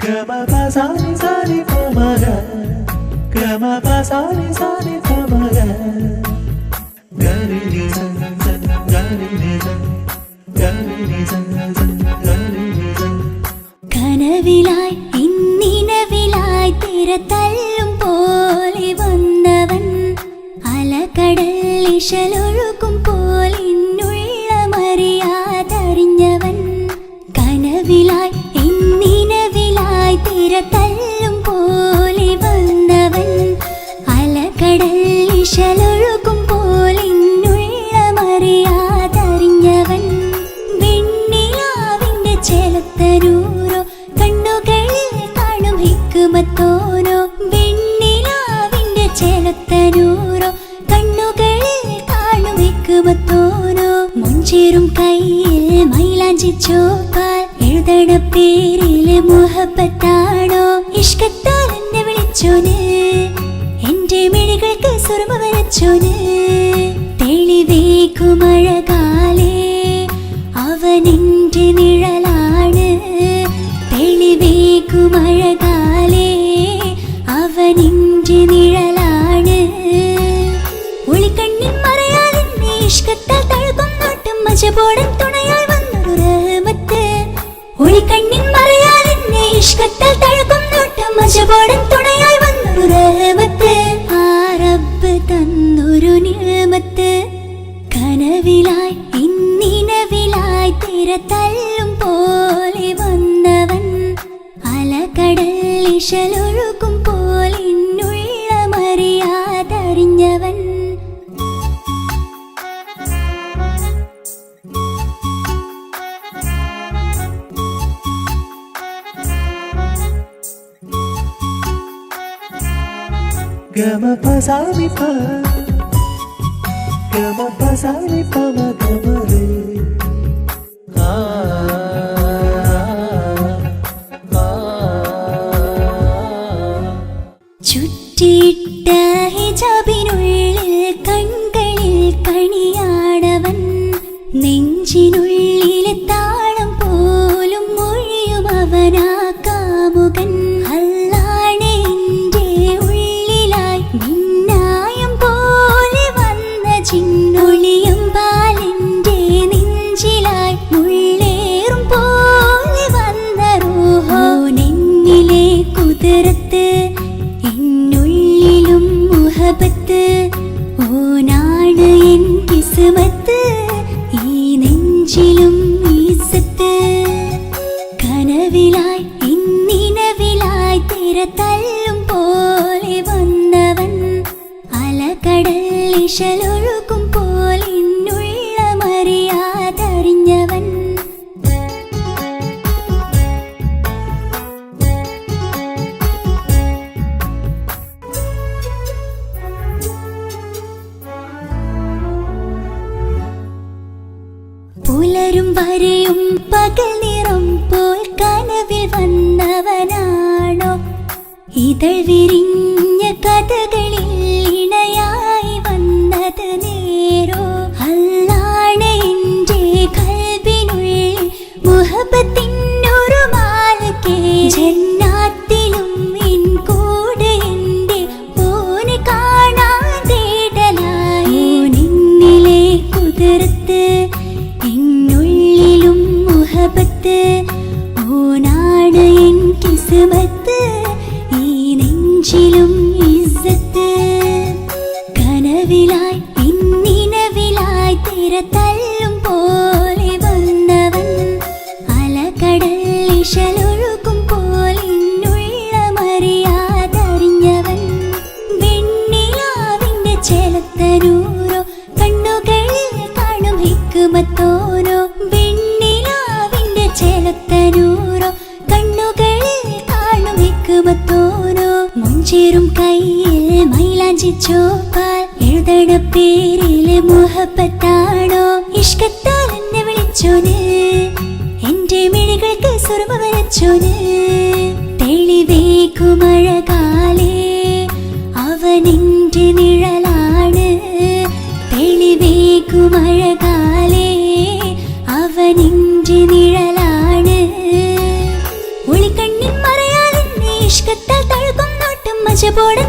Kama pasani sani pomada Kama pasani sani ഇന്നിനവിലായി തിര തല്ലും പോലെ വന്നവൻ അലകടൽ ഇഷലൊഴുക്കും പോലിന്നുള്ള മറിയാതറിഞ്ഞവൻ കനവിലായി എന്നിനവിലായി തിരത്തല്ലും തല്ലും പോലെ വന്നവൻ അലകടൽ മൈലാഞ്ചി ചോപ്പാൽ എഴുതണ പേരിലെ റഹ്മത്ത് ഒളിക്കണ്ണിൻ മറയാൽ എന്നെ ഇഷ്കത്താൽ തഴുകും നോട്ടം മജപോടൻ തുണയായി വന്നൊരു റഹ്മത്ത് ആ തന്നൊരു നിയമത്ത്. കനവിലായി ഇന്നിനവിലായി തിര തല്ലും പോലെ വന്നവൻ. അലകടൽ ഗമ പസാനി പ ഗമ പസാനി പമ ഗമരേ ആ ആ കനവിലായി ഇന്നിനവിലായി തിര തല്ലും പോലെ വന്നവൻ. അലകടൽ ഇശലൊഴുകും പോലെ മറിയാതറിഞ്ഞവൻ പുലരും വരെയും പകൽ വന്നവനാണോ? ഇതൾ വിരിഞ്ഞ ഹിക്കുമത്തോരോ വെണ്ണിലാവിന്റെ ചെലത്തരൂരോ കണ്ണുകൾ കാണും മുഞ്ചേറും കയ്യിൽ മൈലാഞ്ചി ചോപ്പാൽ എഴുതണ പേരിലെ മുഹബത്താണോ? ഇഷ്കത്താൽ എന്നെ വിളിച്ചോന്. എന്റെ മിഴികൾക്ക് സുറുമ വരച്ചോന്. നിഴലാണ്. തെളിവേക്കുമഴകാലേ മജപോടൻ